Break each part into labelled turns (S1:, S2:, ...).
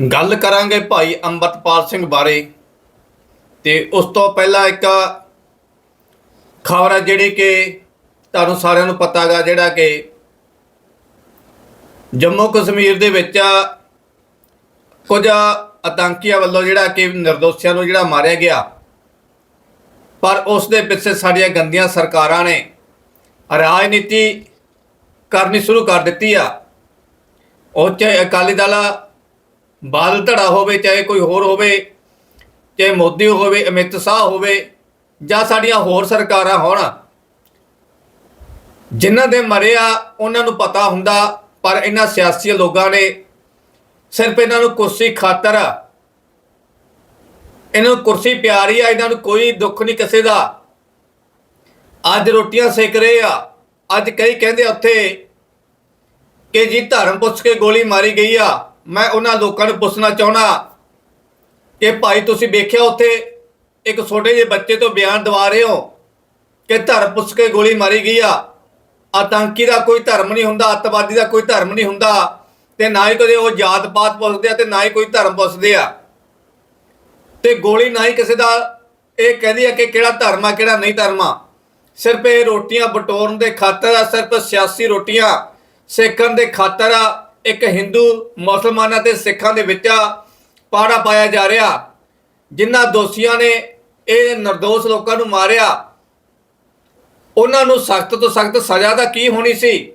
S1: ਗੱਲ ਕਰਾਂਗੇ ਭਾਈ ਅੰਮ੍ਰਿਤਪਾਲ ਸਿੰਘ ਬਾਰੇ। ਤੇ ਉਸ ਤੋਂ ਪਹਿਲਾਂ ਇੱਕ ਖਬਰ ਹੈ ਜਿਹੜੀ ਕਿ ਤੁਹਾਨੂੰ ਸਾਰਿਆਂ ਨੂੰ ਪਤਾ ਗਾ ਜਿਹੜਾ ਕਿ ਜੰਮੂ ਕਸ਼ਮੀਰ ਦੇ ਵਿੱਚ ਕੁਝ ਆਤੰਕੀਆਂ ਵੱਲੋਂ ਜਿਹੜਾ ਕਿ ਨਿਰਦੋਸ਼ੀਆਂ ਨੂੰ ਜਿਹੜਾ ਮਾਰਿਆ ਗਿਆ। ਪਰ ਉਸ ਦੇ ਪਿੱਛੇ ਸਾਡੀਆਂ ਗੰਦੀਆਂ ਸਰਕਾਰਾਂ ਨੇ ਰਾਜਨੀਤੀ ਕਰਨੀ ਸ਼ੁਰੂ ਕਰ ਦਿੱਤੀ ਆ। ਉਹ ਚਾਹੇ ਅਕਾਲੀ ਦਲ ਬਾਦਲ ਧੜਾ ਹੋਵੇ, ਚਾਹੇ ਕੋਈ ਹੋਰ ਹੋਵੇ, ਚਾਹੇ ਮੋਦੀ ਹੋਵੇ, ਅਮਿਤ ਸ਼ਾਹ ਹੋਵੇ, ਜਾਂ ਸਾਡੀਆਂ ਹੋਰ ਸਰਕਾਰਾਂ ਹੋਣ, ਜਿਨ੍ਹਾਂ ਦੇ ਮਰੇ ਆ ਉਹਨਾਂ ਨੂੰ ਪਤਾ ਹੁੰਦਾ, ਪਰ ਇਹਨਾਂ ਸਿਆਸੀ ਲੋਕਾਂ ਨੇ ਸਿਰਫ ਇਹਨਾਂ ਨੂੰ ਕੁਰਸੀ ਖਾਤਰ, ਇਹਨਾਂ ਨੂੰ ਕੁਰਸੀ ਪਿਆਰੀ ਆ, ਇਹਨਾਂ ਨੂੰ ਕੋਈ ਦੁੱਖ ਨਹੀਂ ਕਿਸੇ ਦਾ। ਅੱਜ ਰੋਟੀਆਂ ਸੇਕ ਰਹੇ ਆ, ਅੱਜ ਕਈ ਕਹਿੰਦੇ ਉੱਥੇ ਕਿ ਜੀ ਧਰਮ ਪੁੱਛ ਕੇ ਗੋਲੀ ਮਾਰੀ ਗਈ ਆ। ਮੈਂ ਉਹਨਾਂ ਲੋਕਾਂ ਨੂੰ ਪੁੱਛਣਾ ਚਾਹਣਾ ਕਿ ਭਾਈ ਤੁਸੀਂ ਵੇਖਿਆ ਉੱਥੇ ਇੱਕ ਛੋਟੇ ਜਿਹੇ ਬੱਚੇ ਤੋਂ ਬਿਆਨ ਦਵਾ ਰਹੇ ਹੋ ਕਿ ਧਰਮ ਪੁੱਛ ਕੇ ਗੋਲੀ ਮਾਰੀ ਗਈ ਆ। ਆਤੰਕੀ ਦਾ ਕੋਈ ਧਰਮ ਨਹੀਂ ਹੁੰਦਾ, ਅੱਤਵਾਦੀ ਦਾ ਕੋਈ ਧਰਮ ਨਹੀਂ ਹੁੰਦਾ ਤੇ ਨਾ ਹੀ ਕਦੇ ਉਹ ਜਾਤ ਪਾਤ ਪੁੱਛਦੇ ਆ ਤੇ ਨਾ ਹੀ ਕੋਈ ਧਰਮ ਪੁੱਛਦੇ ਆ। ਤੇ ਗੋਲੀ ਨਾ ਹੀ ਕਿਸੇ ਦਾ ਇਹ ਕਹਿੰਦੀ ਆ ਕਿ ਕਿਹੜਾ ਧਰਮ ਆ, ਕਿਹੜਾ ਨਹੀਂ ਧਰਮ ਆ। ਸਿਰਫ ਇਹ ਰੋਟੀਆਂ ਬਟੋਰਨ ਦੇ ਖਾਤਰ ਆ, ਸਿਰਫ ਸਿਆਸੀ ਰੋਟੀਆਂ ਸੇਕਣ ਦੇ ਖਾਤਰ ਆ। ਇੱਕ ਹਿੰਦੂ ਮੁਸਲਮਾਨਾਂ ਤੇ ਸਿੱਖਾਂ ਦੇ ਵਿੱਚ ਪਾੜਾ ਪਾਇਆ ਜਾ ਰਿਹਾ। ਜਿਨ੍ਹਾਂ ਦੋਸ਼ੀਆਂ ਨੇ ਇਹ નિર્ਦੋਸ਼ ਲੋਕਾਂ ਨੂੰ ਮਾਰਿਆ। ਉਹਨਾਂ ਨੂੰ ਸਖਤ ਤੋਂ ਸਖਤ ਸਜ਼ਾ ਦਾ ਕੀ ਹੋਣੀ ਸੀ?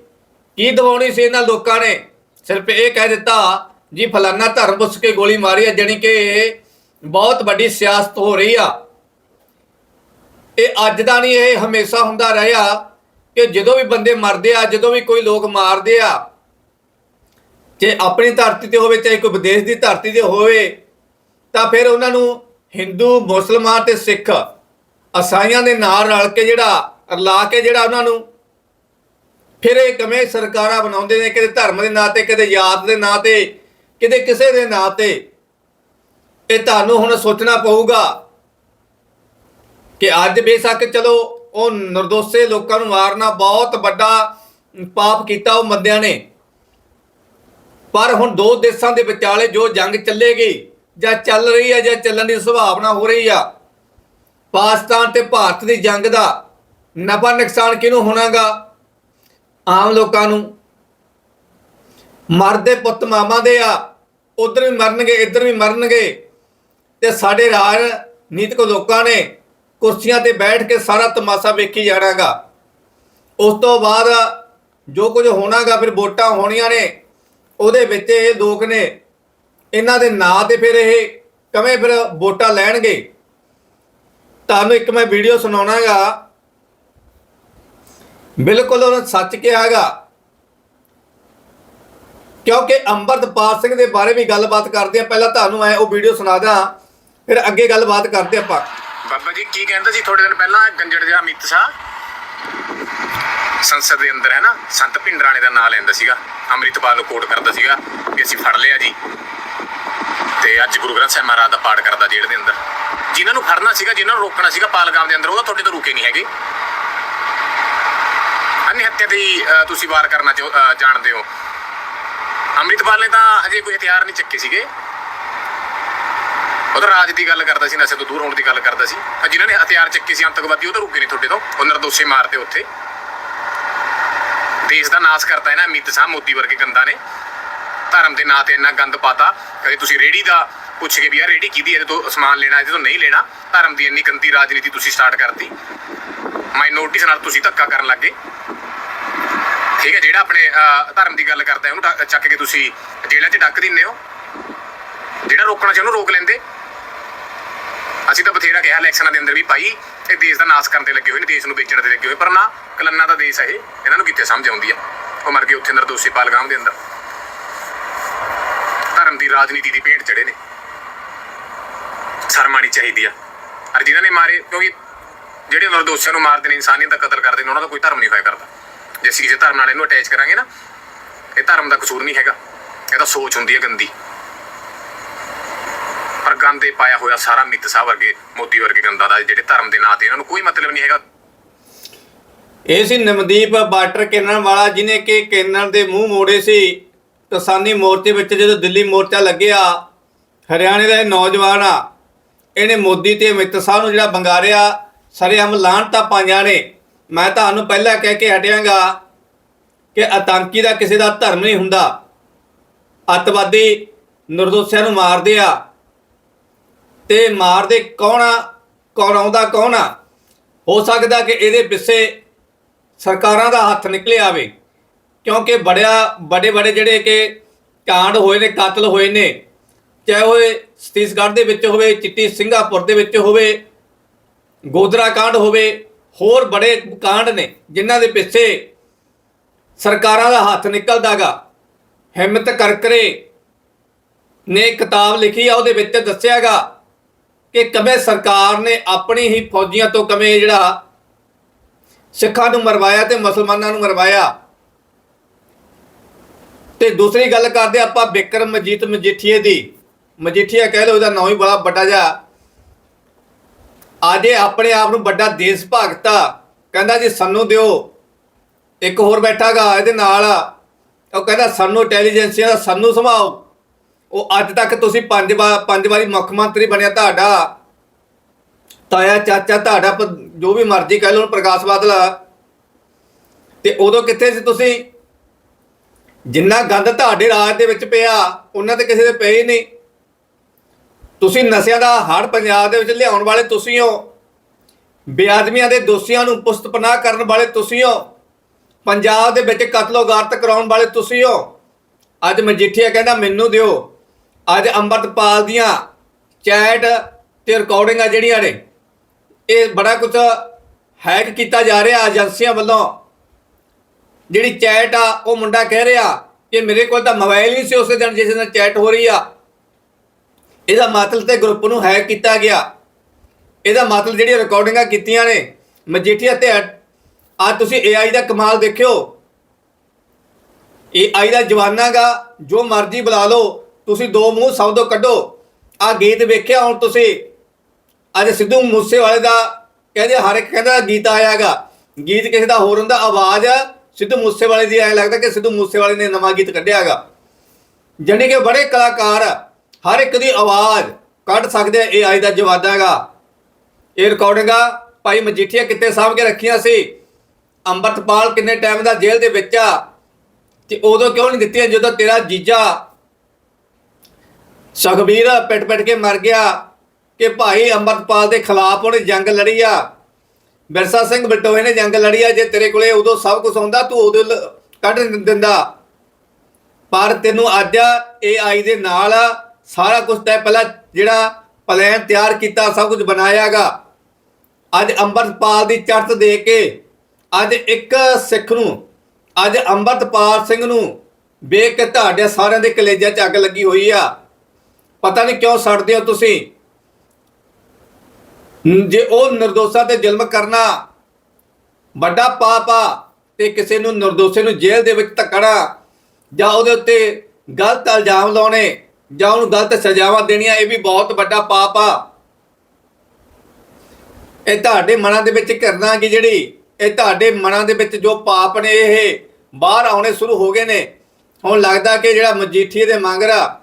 S1: ਕੀ ਦਿਵਾਉਣੀ ਸੀ ਇਹਨਾਂ ਲੋਕਾਂ ਨੇ? ਸਿਰਫ ਇਹ ਕਹਿ ਦਿੱਤਾ, ਜੀ, ਫਲਾਨਾ ਧਰਮ ਪੁੱਛ ਕੇ ਗੋਲੀ ਮਾਰੀ ਹੈ, ਜਾਣੀ ਕਿ ਇਹ ਬਹੁਤ ਵੱਡੀ ਸਿਆਸਤ ਹੋ ਰਹੀ ਆ। ਇਹ ਅੱਜ ਦਾ ਨਹੀਂ, ਇਹ ਹਮੇਸ਼ਾ ਹੁੰਦਾ ਰਿਹਾ ਕਿ ਜਦੋਂ ਵੀ ਬੰਦੇ ਮਰਦੇ ਆ, ਜਦੋਂ ਵੀ ਕੋਈ ਲੋਕ ਮਾਰਦੇ ਆ ਜੇ ਆਪਣੀ ਧਰਤੀ ਤੇ ਹੋਵੇ, ਚਾਹੇ ਕੋਈ ਵਿਦੇਸ਼ ਦੀ ਧਰਤੀ ਤੇ ਹੋਵੇ, ਤਾਂ ਫਿਰ ਉਹਨਾਂ ਨੂੰ ਹਿੰਦੂ ਮੁਸਲਮਾਨ ਤੇ ਸਿੱਖ ਅਸਾਈਆਂ ਦੇ ਨਾਲ ਰਲ ਕੇ ਜਿਹੜਾ, ਰਲਾ ਕੇ ਜਿਹੜਾ ਉਹਨਾਂ ਨੂੰ ਫਿਰ ਇਹ ਕਮੇ ਸਰਕਾਰਾਂ ਬਣਾਉਂਦੇ ਨੇ, ਕਿਤੇ ਧਰਮ ਦੇ ਨਾਂ ਤੇ, ਕਿਤੇ ਯਾਦ ਦੇ ਨਾਂ ਤੇ, ਕਿਤੇ ਕਿਸੇ ਦੇ ਨਾਂ ਤੇ, ਇਹ ਤੁਹਾਨੂੰ ਹੁਣ ਸੋਚਣਾ ਪਊਗਾ ਕਿ ਅੱਜ ਬੇਸ਼ੱਕ ਚਲੋ ਉਹ ਨਿਰਦੋਸ਼ੇ ਲੋਕਾਂ ਨੂੰ ਮਾਰਨਾ ਬਹੁਤ ਵੱਡਾ ਪਾਪ ਕੀਤਾ ਉਹ ਬੰਦਿਆਂ ਨੇ। ਪਰ ਹੁਣ ਦੋ ਦੇਸ਼ਾਂ ਦੇ ਵਿਚਾਲੇ ਜੋ ਜੰਗ ਚੱਲੇਗੀ, ਜਾਂ ਚੱਲ ਰਹੀ ਹੈ, ਜਾਂ ਚੱਲਣ ਦੀ ਸੰਭਾਵਨਾ ਹੋ ਰਹੀ ਆ, ਪਾਕਿਸਤਾਨ ਤੇ ਭਾਰਤ ਦੀ ਜੰਗ ਦਾ ਨਫਾ ਨੁਕਸਾਨ ਕਿਹਨੂੰ ਹੋਣਾਗਾ? ਆਮ ਲੋਕਾਂ ਨੂੰ। ਮਰਦੇ ਪੁੱਤ ਮਾਮਾ ਦੇ ਆ, ਉਧਰ ਵੀ ਮਰਨਗੇ, ਇੱਧਰ ਵੀ ਮਰਨਗੇ, ਤੇ ਸਾਡੇ ਰਾਜਨੀਤਿਕ ਲੋਕਾਂ ਨੇ ਕੁਰਸੀਆਂ ਤੇ ਬੈਠ ਕੇ ਸਾਰਾ ਤਮਾਸ਼ਾ ਵੇਖੀ ਜਾਣਾਗਾ। ਉਸ ਤੋਂ ਬਾਅਦ ਜੋ ਕੁਝ ਹੋਣਾਗਾ, ਫਿਰ ਵੋਟਾਂ ਹੋਣੀਆਂ ਨੇ ਉਹਦੇ ਵਿੱਚ ਇਹ ਲੋਕ ਨੇ, ਇਹਨਾਂ ਦੇ ਨਾਂ ਤੇ ਫਿਰ ਇਹ ਕਵੇਂ ਫਿਰ ਵੋਟਾਂ ਲੈਣਗੇ? ਤੁਹਾਨੂੰ ਇੱਕ ਮੈਂ ਵੀਡੀਓ ਸੁਣਾਉਣਾਗਾ। ਬਿਲਕੁਲ ਉਹਨਾਂ ਸੱਚ ਕਿਹਾਗਾ। ਕਿਉਂਕਿ ਅੰਮ੍ਰਿਤਪਾਲ ਸਿੰਘ ਦੇ ਬਾਰੇ ਵੀ ਗੱਲਬਾਤ ਕਰਦੇ ਆ। ਪਹਿਲਾਂ ਤੁਹਾਨੂੰ ਮੈਂ ਉਹ ਵੀਡੀਓ ਸੁਣਾਦਾ ਫਿਰ ਅੱਗੇ ਗੱਲਬਾਤ ਕਰਦੇ ਆਪਾਂ।
S2: ਬਾਬਾ ਜੀ, ਕੀ ਕਹਿੰਦਾ ਸੀ ਥੋੜੇ ਦਿਨ ਪਹਿਲਾਂ? ਗੰਜੜ ਜਿਹਾ ਅਮਿਤ ਸ਼ਾਹ। ਸੰਸਦ ਦੇ ਅੰਦਰ ਹੈ ਨਾ, ਸੰਤ ਭਿੰਡਰਾਣੇ ਦਾ ਨਾਮ ਲੈਂਦਾ ਸੀਗਾ, ਅੰਮ੍ਰਿਤਪਾਲ ਨੂੰ ਕੋਟ ਕਰਦਾ ਸੀਗਾ ਕਿ ਅਸੀਂ ਫੜ ਲਿਆ ਜੀ। ਤੇ ਅੱਜ ਗੁਰੂ ਗ੍ਰੰਥ ਸਾਹਿਬ ਮਹਾਰਾਜ ਦਾ ਪਾਠ ਕਰਦਾ ਜੇਲ੍ਹ ਦੇ ਅੰਦਰ। ਜਿਨ੍ਹਾਂ ਨੂੰ ਫੜਨਾ ਸੀਗਾ, ਜਿਨ੍ਹਾਂ ਨੂੰ ਰੋਕਣਾ ਸੀਗਾ ਪਾਲਗਾਮ ਦੇ ਅੰਦਰ, ਉਹਦਾ ਤੁਹਾਡੇ ਤੋਂ ਰੁਕੇ ਨਹੀਂ ਹੈਗੇ। ਅੰਨੀ ਹੱਤਿਆ ਦੀ ਤੁਸੀਂ ਵਾਰ ਕਰਨਾ ਚਾਹੋ- ਜਾਣਦੇ ਹੋ। ਅੰਮ੍ਰਿਤਪਾਲ ਨੇ ਤਾਂ ਅਜੇ ਕੋਈ ਹਥਿਆਰ ਨਹੀਂ ਚੱਕੇ ਸੀਗੇ। ਉਹ ਤਾਂ ਰਾਜ ਦੀ ਗੱਲ ਕਰਦਾ ਸੀ, ਨਸ਼ੇ ਤੋਂ ਦੂਰ ਹੋਣ ਦੀ ਗੱਲ ਕਰਦਾ ਸੀ। ਆ ਜਿਨ੍ਹਾਂ ਨੇ ਹਥਿਆਰ ਚੱਕੇ ਸੀ ਅੰਤਕਵਾਦੀ ਉਹ ਤਾਂ ਰੁਕੇ ਨਹੀਂ ਤੁਹਾਡੇ ਤੋਂ। ਉਹ ਨਿਰਦੋਸ਼ੇ ਮਾਰਤੇ ਉੱਥੇ। ਦੇਸ਼ ਦਾ ਨਾਸ ਕਰਤਾ ਹੈ ਅਮਿਤ ਸ਼ਾਹ, ਮੋਦੀ ਵਰਗੇ ਗੰਦਾ ਨੇ। ਧਰਮ ਦੇ ਨਾਂ ਤੇ ਇੰਨਾ ਗੰਦ ਪਾਤਾ, ਕਦੇ ਤੁਸੀਂ ਰੇੜੀ ਦਾ ਪੁੱਛ ਕੇ ਵੀ ਯਾਰ ਰੇੜੀ ਕਿਹਦੀ ਇਹਦੇ ਤੋਂ ਸਮਾਨ ਲੈਣਾ, ਇਹਦੇ ਤੋਂ ਨਹੀਂ ਲੈਣਾ। ਧਰਮ ਦੀ ਇੰਨੀ ਗੰਦੀ ਰਾਜਨੀਤੀ ਤੁਸੀਂ ਸਟਾਰਟ ਕਰਤੀ। ਮਾਈਨੋਰਟੀਜ਼ ਨਾਲ ਤੁਸੀਂ ਧੱਕਾ ਕਰਨ ਲੱਗੇ ਠੀਕ ਹੈ, ਜਿਹੜਾ ਆਪਣੇ ਧਰਮ ਦੀ ਗੱਲ ਕਰਦਾ ਉਹਨੂੰ ਚੱਕ ਕੇ ਤੁਸੀਂ ਜੇਲ੍ਹਾਂ 'ਚ ਡੱਕ ਦਿੰਦੇ ਹੋ। ਜਿਹੜਾ ਰੋਕਣਾ ਸੀ ਰੋਕ ਲੈਂਦੇ। ਅਸੀਂ ਤਾਂ ਬਥੇਰਾ ਕਿਹਾ ਇਲੈਕਸ਼ਨਾਂ ਦੇ ਅੰਦਰ ਵੀ ਭਾਈ ਇਹ ਦੇਸ਼ ਦਾ ਨਾਸ ਕਰਨ ਤੇ ਲੱਗੇ ਹੋਏ ਨੇ, ਦੇਸ਼ ਨੂੰ ਵੇਚਣ ਤੇ ਲੱਗੇ ਹੋਏ, ਪਰ ਨਾ ਕਲੰਨਾ ਦਾ ਦੇਸ਼ ਹੈ ਇਹ, ਇਹਨਾਂ ਨੂੰ ਕਿੱਥੇ ਸਮਝ ਆਉਂਦੀ ਆ? ਉਹ ਮਰ ਗਏ ਉੱਥੇ ਨਿਰਦੋਸ਼ੀ ਪਾਲਗਾਮ ਦੇ ਅੰਦਰ। ਧਰਮ ਦੀ ਰਾਜਨੀਤੀ ਦੀ ਭੇਟ ਚੜੇ ਨੇ। ਸ਼ਰਮਾਣੀ ਚਾਹੀਦੀ ਆ। ਅਰ ਜਿਨ੍ਹਾਂ ਨੇ ਮਾਰੇ, ਕਿਉਂਕਿ ਜਿਹੜੇ ਨਿਰਦੋਸ਼ੀਆਂ ਨੂੰ ਮਾਰਦੇ ਨੇ ਇਨਸਾਨੀਅਤ ਦਾ ਕਤਲ ਕਰਦੇ ਨੇ ਉਹਨਾਂ ਦਾ ਕੋਈ ਧਰਮ ਨਹੀਂ ਹੋਇਆ ਕਰਦਾ। ਜੇ ਅਸੀਂ ਕਿਸੇ ਧਰਮ ਨਾਲ ਇਹਨੂੰ ਅਟੈਚ ਕਰਾਂਗੇ ਨਾ, ਇਹ ਧਰਮ ਦਾ ਕਸੂਰ ਨਹੀਂ ਹੈਗਾ। ਇਹ ਤਾਂ ਸੋਚ ਹੁੰਦੀ ਹੈ ਗੰਦੀ। ਗੰਦੇ ਪਾਇਆ ਹੋਇਆ ਸਾਰਾ ਮਿੱਤ ਸਾਹਿਬ ਵਰਗੇ, ਮੋਦੀ ਵਰਗੇ ਗੰਦਾ ਦਾ, ਜਿਹੜੇ ਧਰਮ ਦੇ ਨਾਂ ਤੇ, ਇਹਨਾਂ ਨੂੰ ਕੋਈ ਮਤਲਬ ਨਹੀਂ ਹੈਗਾ।
S1: ਇਹ ਸੀ ਨਵਦੀਪ ਬਾਰਡਰ ਕਿੰਨਣ ਵਾਲਾ ਜਿਨੇ ਕਿ ਕਿੰਨਣ ਦੇ ਮੂੰਹ ਮੋੜੇ ਸੀ। ਕਿਸਾਨੀ ਮੋਰਚੇ ਵਿੱਚ ਜਦੋਂ ਦਿੱਲੀ ਮੋਰਚਾ ਲੱਗਿਆ, ਹਰਿਆਣੇ ਦਾ ਇਹ ਨੌਜਵਾਨ ਆ, ਇਹਨੇ ਮੋਦੀ ਤੇ ਅਮਿਤ ਸ਼ਾਹ ਨੂੰ ਜਿਹੜਾ ਬੰਗਾਰਿਆ ਸਰੇਆਮ ਲਾਹਣਤਾਂ ਪਾਈਆਂ ਨੇ। ਮੈਂ ਤੁਹਾਨੂੰ ਪਹਿਲਾਂ ਕਹਿ ਕੇ ਹਟਿਆਂਗਾ ਕਿ ਆਤੰਕੀ ਦਾ ਕਿਸੇ ਦਾ ਧਰਮ ਨਹੀਂ ਹੁੰਦਾ। ਅੱਤਵਾਦੀ ਨਿਰਦੋਸ਼ਿਆਂ ਨੂੰ ਮਾਰਦੇ ਆ। ਤੇ ਮਾਰਦੇ ਕੌਣ ਆ? ਕੌਣ ਆਉਂਦਾ, ਕੌਣ ਆ? ਹੋ ਸਕਦਾ ਕਿ ਇਹਦੇ ਪਿੱਛੇ ਸਰਕਾਰਾਂ ਦਾ ਹੱਥ ਨਿਕਲੇ ਆਵੇ, ਕਿਉਂਕਿ ਬੜਿਆ ਬੜੇ ਬੜੇ ਜਿਹੜੇ ਕਿ ਕਾਂਡ ਹੋਏ ਨੇ, ਕਤਲ ਹੋਏ ਨੇ, ਚਾਹੇ ਉਹ ਛੱਤੀਸਗੜ੍ਹ ਦੇ ਵਿੱਚ ਹੋਵੇ, ਚਿੱਟੀ ਸਿੰਗਾਪੁਰ ਦੇ ਵਿੱਚ ਹੋਵੇ ਗੋਦਰਾ ਕਾਂਡ ਹੋਵੇ, ਹੋਰ ਬੜੇ ਕਾਂਡ ਨੇ, ਜਿਨ੍ਹਾਂ ਦੇ ਪਿੱਛੇ ਸਰਕਾਰਾਂ ਦਾ ਹੱਥ ਨਿਕਲਦਾਗਾ ਹਿੰਮਤ ਕਰਕਰੇ ਨੇ ਕਿਤਾਬ ਲਿਖੀ ਆ, ਉਹਦੇ ਵਿੱਚ ਦੱਸਿਆਗਾ ਕਿ ਕਵੇਂ ਸਰਕਾਰ ਨੇ ਆਪਣੀ ਹੀ ਫੌਜੀਆਂ ਤੋਂ ਕਵੇਂ ਜਿਹੜਾ ਸਿੱਖਾਂ ਨੂੰ ਮਰਵਾਇਆ ਤੇ ਮੁਸਲਮਾਨਾਂ ਨੂੰ ਮਰਵਾਇਆ। ਤੇ ਦੂਸਰੀ ਗੱਲ ਕਰਦੇ ਆਪਾਂ ਬਿਕਰਮ ਮਜੀਤ ਮਜੀਠੀਏ ਦੀ। ਮਜੀਠੀਆ ਕਹਿ ਲਓ ਉਹਦਾ ਨਾਂ ਹੀ ਬੜਾ ਵੱਡਾ ਜਿਹਾ। ਅੱਜ ਆਪਣੇ ਆਪ ਨੂੰ ਵੱਡਾ ਦੇਸ਼ ਭਗਤ। ਕਹਿੰਦਾ ਜੀ, ਸਾਨੂੰ ਦਿਓ। ਇੱਕ ਹੋਰ ਬੈਠਾਗਾ ਇਹਦੇ ਨਾਲ। ਉਹ ਕਹਿੰਦਾ, ਸਾਨੂੰ ਇੰਟੈਲੀਜੈਂਸੀਆ ਦਾ ਸਾਨੂੰ ਸੰਭਾਓ। ਉਹ ਅੱਜ ਤੱਕ ਤੁਸੀਂ ਪੰਜ ਵਾਰ ਪੰਜ ਵਾਰੀ ਮੁੱਖ ਮੰਤਰੀ ਬਣਿਆ ਤੁਹਾਡਾ। ਤਾਇਆ, ਚਾਚਾ, ਤੁਹਾਡਾ ਜੋ ਵੀ ਮਰਜ਼ੀ ਕਹਿ ਲਓ, ਪ੍ਰਕਾਸ਼ ਬਾਦਲ। ਆ। ਤੇ ਉਦੋਂ ਕਿੱਥੇ ਸੀ ਤੁਸੀਂ? ਜਿੰਨਾ ਗੰਦ ਤੁਹਾਡੇ ਰਾਜ ਦੇ ਵਿੱਚ ਪਿਆ, ਉਹਨਾਂ ਤੇ ਕਿਸੇ ਦੇ ਪਏ ਹੀ ਨਹੀਂ। ਤੁਸੀਂ ਨਸ਼ਿਆਂ ਦਾ ਹੜ ਪੰਜਾਬ ਦੇ ਵਿੱਚ ਲਿਆਉਣ ਵਾਲੇ ਤੁਸੀਂ ਹੋ। ਬੇਆਦਮੀਆਂ ਦੇ ਦੋਸ਼ੀਆਂ ਨੂੰ ਪੁਸਤ ਪਨਾਹ ਕਰਨ ਵਾਲੇ ਤੁਸੀਂ ਹੋ। ਪੰਜਾਬ ਦੇ ਵਿੱਚ ਕਤਲੋ ਗਾਰਤ ਕਰਾਉਣ ਵਾਲੇ ਤੁਸੀਂ ਹੋ। ਅੱਜ ਮਜੀਠੀਆ ਕਹਿੰਦਾ, ਮੈਨੂੰ ਦਿਓ। ਅੱਜ ਅੰਮ੍ਰਿਤਪਾਲ ਦੀਆਂ ਚੈਟ ਤੇ ਰਿਕਾਰਡਿੰਗਾਂ ਜਿਹੜੀਆਂ ਨੇ, ਇਹ ਬੜਾ ਕੁਝ ਹੈਕ ਕੀਤਾ ਜਾ ਰਿਹਾ ਏਜੰਸੀਆਂ ਵੱਲੋਂ। ਜਿਹੜੀ ਚੈਟ ਆ, ਉਹ ਮੁੰਡਾ ਕਹਿ ਰਿਹਾ ਕਿ ਮੇਰੇ ਕੋਲ ਤਾਂ ਮੋਬਾਈਲ ਨਹੀਂ ਸੀ ਉਸੇ ਦਿਨ ਜਿਸ ਦਿਨ ਚੈਟ ਹੋ ਰਹੀ ਆ। ਇਹਦਾ ਮਤਲਬ ਤੇ ਗਰੁੱਪ ਨੂੰ ਹੈਕ ਕੀਤਾ ਗਿਆ। ਇਹਦਾ ਮਤਲਬ ਜਿਹੜੀਆਂ ਰਿਕਾਰਡਿੰਗਾਂ ਕੀਤੀਆਂ ਨੇ, ਮਜੀਠੀਆ ਤੇ ਆ ਤੁਸੀਂ AI ਦਾ ਕਮਾਲ ਦੇਖਿਓ। AI ਦਾ ਜਵਾਨਾਗਾ ਜੋ ਮਰਜ਼ੀ ਬੁਲਾ ਲਓ ਤੁਸੀਂ ਦੋ ਮੂੰਹ ਸਭ ਤੋਂ ਕੱਢੋ। ਆ ਗੀਤ ਵੇਖਿਆ ਹੁਣ ਤੁਸੀਂ? ਅੱਜ ਸਿੱਧੂ ਮੂਸੇਵਾਲੇ ਦਾ ਕਹਿੰਦੇ ਹਰ ਇੱਕ ਕਹਿੰਦਾ ਗੀਤ ਆਇਆਗਾ ਗੀਤ ਕਿਸੇ ਦਾ ਹੋਰ ਹੁੰਦਾ, ਆਵਾਜ਼ ਸਿੱਧੂ ਮੂਸੇਵਾਲੇ ਦੀ ਐ ਲੱਗਦਾ ਕਿ ਸਿੱਧੂ ਮੂਸੇਵਾਲੇ ਨੇ ਨਵਾਂ ਗੀਤ ਕੱਢਿਆਗਾ ਜਾਣੀ ਕਿ ਬੜੇ ਕਲਾਕਾਰ ਹਰ ਇੱਕ ਦੀ ਆਵਾਜ਼ ਕੱਢ ਸਕਦੇ ਆ ਇਹ ਅੱਜ ਦਾ ਜਵਾਦਾ ਹੈਗਾ। ਇਹ ਰਿਕਾਰਡਿੰਗਾਂ ਭਾਈ ਮਜੀਠੀਆ ਕਿੱਤੇ ਸਾਂਭ ਕੇ ਰੱਖੀਆਂ ਸੀ? ਅੰਮ੍ਰਿਤਪਾਲ ਕਿੰਨੇ ਟਾਈਮ ਦਾ ਜੇਲ੍ਹ ਦੇ ਵਿੱਚ ਆ? ਤੇ ਉਦੋਂ ਕਿਉਂ ਨਹੀਂ ਦਿੱਤੀਆਂ ਜਦੋਂ ਤੇਰਾ ਜੀਜਾ ਸੁਖਬੀਰ ਪਿੱਟ ਪਿੱਟ ਕੇ ਮਰ ਗਿਆ ਕਿ ਭਾਈ ਅੰਮ੍ਰਿਤਪਾਲ ਦੇ ਖਿਲਾਫ ਉਹਨੇ ਜੰਗ ਲੜੀ ਆ। ਬਿਰਸਾ ਸਿੰਘ ਬਟੋਏ ਨੇ ਜੰਗ ਲੜੀ ਆ, ਜੇ ਤੇਰੇ ਕੋਲੇ ਉਦੋਂ ਸਭ ਕੁਝ ਹੁੰਦਾ, ਤੂੰ ਉਦੋਂ ਕੱਢ ਦਿੰਦਾ। ਪਰ ਤੈਨੂੰ ਅੱਜ AI ਦੇ ਨਾਲ ਸਾਰਾ ਕੁਝ ਤੈ ਪਹਿਲਾਂ ਜਿਹੜਾ ਪਲਾਨ ਤਿਆਰ ਕੀਤਾ, ਸਭ ਕੁਝ ਬਣਾਇਆਗਾ ਅੱਜ ਅੰਮ੍ਰਿਤਪਾਲ ਦੀ ਚਰਤ ਦੇ ਕੇ ਅੱਜ ਇੱਕ ਸਿੱਖ ਨੂੰ, ਅੱਜ ਅੰਮ੍ਰਿਤਪਾਲ ਸਿੰਘ ਨੂੰ ਵੇਖ ਕੇ ਤੁਹਾਡੇ ਸਾਰਿਆਂ ਦੇ ਕਲੇਜੇ 'ਚ ਅੱਗ ਲੱਗੀ ਹੋਈ ਆ। ਪਤਾ ਨਹੀਂ ਕਿਉਂ ਸੜਦੇ ਹੋ ਤੁਸੀਂ? ਜੇ ਉਹ ਨਿਰਦੋਸ਼ਾਂ ਤੇ ਜ਼ੁਲਮ ਕਰਨਾ, ਵੱਡਾ ਪਾਪ ਆ, ਤੇ ਕਿਸੇ ਨੂੰ ਨਿਰਦੋਸ਼ੇ ਨੂੰ ਜੇਲ੍ਹ ਦੇ ਵਿੱਚ ਧੱਕਣਾ, ਜਾਂ ਉਹਦੇ ਉੱਤੇ ਗਲਤ ਇਲਜ਼ਾਮ ਲਾਉਣੇ, ਜਾਂ ਉਹਨੂੰ ਗਲਤ ਸਜ਼ਾਵਾਂ ਦੇਣੀਆਂ, ਇਹ ਵੀ ਬਹੁਤ ਵੱਡਾ ਪਾਪ ਆ। ਇਹ ਤੁਹਾਡੇ ਮਨਾਂ ਦੇ ਵਿੱਚ ਕਰਨਾ ਕਿ ਜਿਹੜੀ? ਇਹ ਤੁਹਾਡੇ ਮਨਾਂ ਦੇ ਵਿੱਚ ਜੋ ਪਾਪ ਨੇ ਇਹ, ਬਾਹਰ ਆਉਣੇ ਸ਼ੁਰੂ ਹੋ ਗਏ ਨੇ। ਹੁਣ ਲੱਗਦਾ ਕਿ ਜਿਹੜਾ ਮਜੀਠੀਏ ਦੇ ਮੰਗਰਾ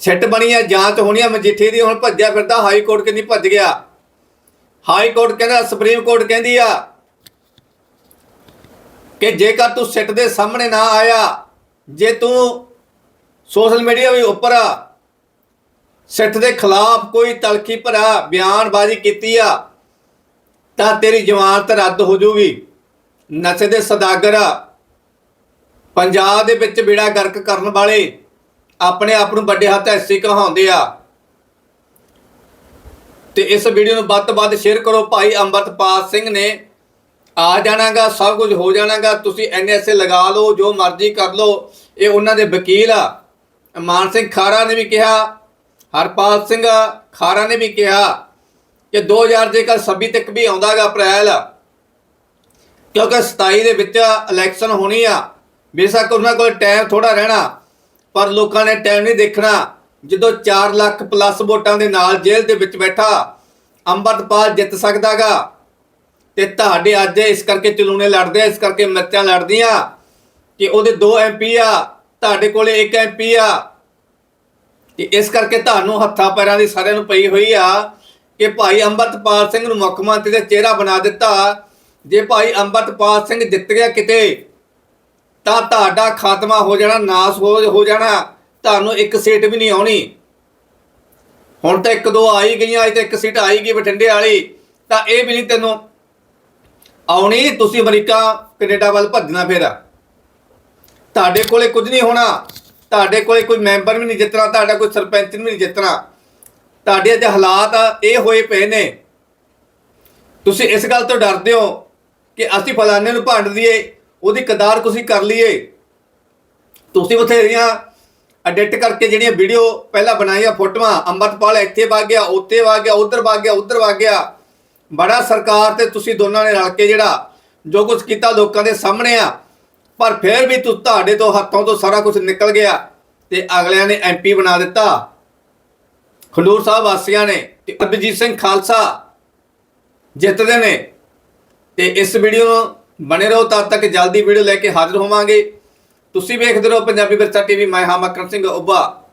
S1: ਸਿੱਟ ਬਣੀ ਆ ਜਾਂਚ ਹੋਣੀ ਆ ਮਜੀਠੀ ਦੀ ਹੁਣ ਭੱਜਿਆ ਫਿਰਦਾ, ਹਾਈ ਕੋਰਟ ਕਿ ਨਹੀਂ ਭੱਜ ਗਿਆ। ਹਾਈ ਕੋਰਟ ਕਹਿੰਦਾ, ਸੁਪਰੀਮ ਕੋਰਟ ਕਹਿੰਦੀ ਆ ਕਿ ਜੇਕਰ ਤੂੰ ਸਿੱਟ ਦੇ ਸਾਹਮਣੇ ਨਾ ਆਇਆ, ਜੇ ਤੂੰ ਸੋਸ਼ਲ ਮੀਡੀਆ ਵੀ ਉੱਪਰ ਆ, ਸਿੱਟ ਦੇ ਖਿਲਾਫ ਕੋਈ ਤਲਖੀ ਭਰਾ ਬਿਆਨਬਾਜ਼ੀ ਕੀਤੀ ਆ, ਤਾਂ ਤੇਰੀ ਜ਼ਮਾਨਤ ਰੱਦ ਹੋ ਜਾਊਗੀ। ਨਸ਼ੇ ਦੇ ਸਦਾਗਰ ਪੰਜਾਬ ਦੇ ਵਿੱਚ ਬੇੜਾ ਗਰਕ ਕਰਨ ਵਾਲੇ ਆਪਣੇ ਆਪ ਨੂੰ ਵੱਡੇ ਹੱਥ ਐਸੀ ਕਹਾਉਂਦੇ ਆ। ਤੇ ਇਸ ਵੀਡੀਓ ਨੂੰ ਵੱਧ ਤੋਂ ਵੱਧ ਸ਼ੇਅਰ ਕਰੋ। ਭਾਈ ਅੰਮ੍ਰਿਤਪਾਲ ਸਿੰਘ ਨੇ ਆ ਜਾਣਾਗਾ, ਸਭ ਕੁਝ ਹੋ ਜਾਣਾਗਾ। ਤੁਸੀਂ ਐਨਐਸਏ ਲਗਾ ਲਓ, ਜੋ ਮਰਜ਼ੀ ਕਰ ਲਓ। ਇਹ ਉਹਨਾਂ ਦੇ ਵਕੀਲ ਆ। ਮਾਨ ਸਿੰਘ ਖਾਰਾ ਨੇ ਵੀ ਕਿਹਾ, ਹਰਪਾਲ ਸਿੰਘ ਖਾਰਾ ਨੇ ਵੀ ਕਿਹਾ ਕਿ 2000 ਜੇਕਰ 26 ਤੱਕ ਵੀ ਆਉਂਦਾਗਾ ਅਪ੍ਰੈਲ, ਕਿਉਂਕਿ 27 ਦੇ ਵਿੱਚ ਇਲੈਕਸ਼ਨ ਹੋਣੀ ਆ। ਬੇਸ਼ੱਕ ਉਹਨਾਂ ਕੋਲ ਟਾਈਮ ਥੋੜਾ ਰਹਿਣਾ। ਪਰ ਲੋਕਾਂ ਨੇ ਟਾਈਮ ਨਹੀਂ ਦੇਖਣਾ। ਜਦੋਂ 4 ਲੱਖ ਪਲੱਸ ਵੋਟਾਂ ਦੇ ਨਾਲ ਜੇਲ੍ਹ ਦੇ ਵਿੱਚ ਬੈਠਾ, ਅੰਮ੍ਰਿਤਪਾਲ ਜਿੱਤ ਸਕਦਾਗਾ। ਤੇ ਤੁਹਾਡੇ ਅੱਜ ਇਸ ਕਰਕੇ ਚਲੂਣੇ ਲੜਦੇ ਆ, ਇਸ ਕਰਕੇ ਮਿਰਚਾਂ ਲੜਦੀਆਂ ਕਿ ਉਹਦੇ ਦੋ ਐਮਪੀ ਆ, ਤੁਹਾਡੇ ਕੋਲੇ ਇੱਕ ਐਮਪੀ ਆ। ਤੇ ਇਸ ਕਰਕੇ ਤੁਹਾਨੂੰ ਹੱਥਾਂ ਪੈਰਾਂ ਦੀ ਸਾਰਿਆਂ ਨੂੰ ਪਈ ਹੋਈ ਆ ਕਿ ਭਾਈ ਅੰਮ੍ਰਿਤਪਾਲ ਸਿੰਘ ਨੂੰ ਮੁੱਖ ਮੰਤਰੀ ਦਾ ਚਿਹਰਾ ਬਣਾ ਦਿੱਤਾ। ਜੇ ਭਾਈ ਅੰਮ੍ਰਿਤਪਾਲ ਸਿੰਘ ਜਿੱਤ ਗਿਆ ਕਿਤੇ ਤਾਂ ਤੁਹਾਡਾ ਖਾਤਮਾ ਹੋ ਜਾਣਾ, ਨਾਸ ਹੋ ਹੋ ਜਾਣਾ। ਤੁਹਾਨੂੰ ਇੱਕ ਸੀਟ ਵੀ ਨਹੀਂ ਆਉਣੀ। ਹੁਣ ਤਾਂ ਇੱਕ ਦੋ ਆਈ ਗਈਆਂ, ਅਜੇ ਤਾਂ ਇੱਕ ਸੀਟ ਆਈ ਗਈ ਬਠਿੰਡੇ ਵਾਲੀ। ਤਾਂ ਇਹ ਵੀ ਨਹੀਂ ਤੈਨੂੰ ਆਉਣੀ, ਤੁਸੀਂ ਅਮਰੀਕਾ, ਕੈਨੇਡਾ ਵੱਲ ਭੱਜਣਾ ਫੇਰ। ਤੁਹਾਡੇ ਕੋਲੇ ਕੁਝ ਨਹੀਂ ਹੋਣਾ। ਤੁਹਾਡੇ ਕੋਲੇ ਕੋਈ ਮੈਂਬਰ ਵੀ ਨਹੀਂ ਜਿੱਤਣਾ ਤੁਹਾਡਾ ਕੋਈ ਸਰਪੰਚ ਵੀ ਨਹੀਂ ਜਿੱਤਣਾ ਤੁਹਾਡੇ ਅੱਜ ਹਾਲਾਤ ਇਹ ਹੋਏ ਪਏ ਨੇ। ਤੁਸੀਂ ਇਸ ਗੱਲ ਤੋਂ ਡਰਦੇ ਹੋ ਕਿ ਅਸੀਂ ਫਲਾਣੇ ਨੂੰ ਭੰਡ ਦਈਏ। ਉਹਦੀ ਕਦਾਰ ਤੁਸੀਂ ਕਰ ਲਈਏ। ਤੁਸੀਂ ਬਥੇਰੀਆਂ ਐਡਿਟ ਕਰਕੇ ਜਿਹੜੀਆਂ ਵੀਡੀਓ ਪਹਿਲਾਂ ਬਣਾਈਆਂ ਫੋਟੋਆਂ, ਅੰਮ੍ਰਿਤਪਾਲ ਇੱਥੇ ਵਗ ਗਿਆ, ਉੱਥੇ ਵਗ ਗਿਆ, ਉਧਰ ਵਗ ਗਿਆ, ਉਧਰ ਵਗ ਗਿਆ। ਬੜਾ ਸਰਕਾਰ ਤੇ ਤੁਸੀਂ ਦੋਨਾਂ ਨੇ ਰਲ ਕੇ ਜਿਹੜਾ ਜੋ ਕੁਝ ਕੀਤਾ ਲੋਕਾਂ ਦੇ ਸਾਹਮਣੇ ਆ, ਪਰ ਫਿਰ ਵੀ ਤੁ, ਤੁਹਾਡੇ ਤੋਂ ਹੱਥੋਂ ਤੋਂ ਸਾਰਾ ਕੁਝ ਨਿਕਲ ਗਿਆ ਤੇ ਅਗਲਿਆਂ ਨੇ ਐਮਪੀ ਬਣਾ ਦਿੱਤਾ। ਖੰਡੂਰ ਸਾਹਿਬ ਵਾਸੀਆਂ ਨੇ ਤੇ ਅਭਿਜੀਤ ਸਿੰਘ ਖਾਲਸਾ ਜਿੱਤਦੇ ਨੇ ਤੇ ਇਸ ਵੀਡੀਓ ਨੂੰ ਬਣੇ ਰਹੋ ਤਦ ਤੱਕ ਜਲਦੀ ਵੀਡੀਓ ਲੈ ਕੇ ਹਾਜ਼ਰ ਹੋਵਾਂਗੇ। ਤੁਸੀਂ ਵੇਖਦੇ ਰਹੋ ਪੰਜਾਬੀ ਵਿਰਸਾ ਟੀਵੀ, ਮੈਂ ਹਾਂ ਮਕਰਮ ਸਿੰਘ ਉੱਭਾ